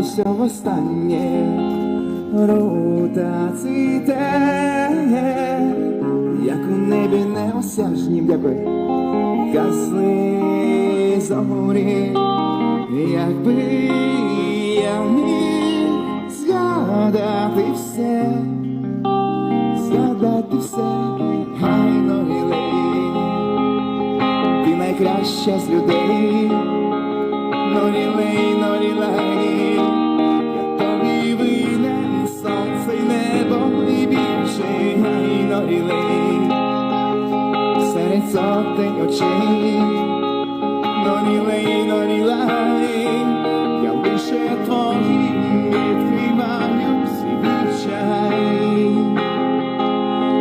Все востаннє рута цвіте, як у небі неосяжнім, дякую, гасли зорі, якби я міг згадати все, згадати все, гайно лілей, ти найкраща з людей. Сотень очей, норілей, норілей, я лише твоїм відкриваю свій відчай,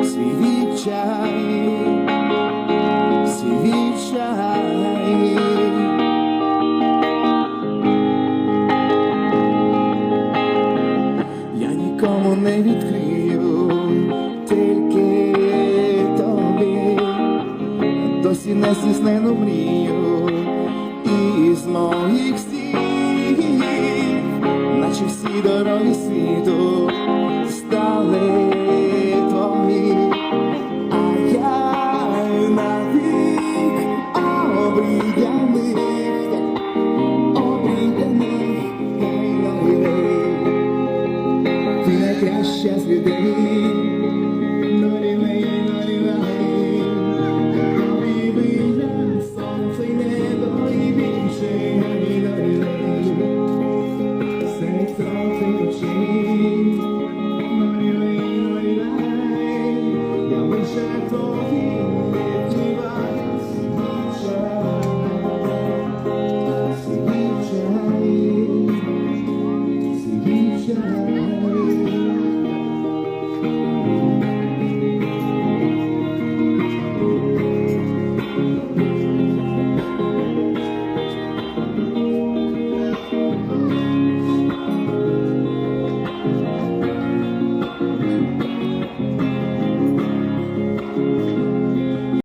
свій відчай, свій відчай. Я нікому не відкрию, тільки досі не мрію. Із моїх снів, наче всі дороги світу стали твої, а я навік гей. Ти найкраща з людей, Amen.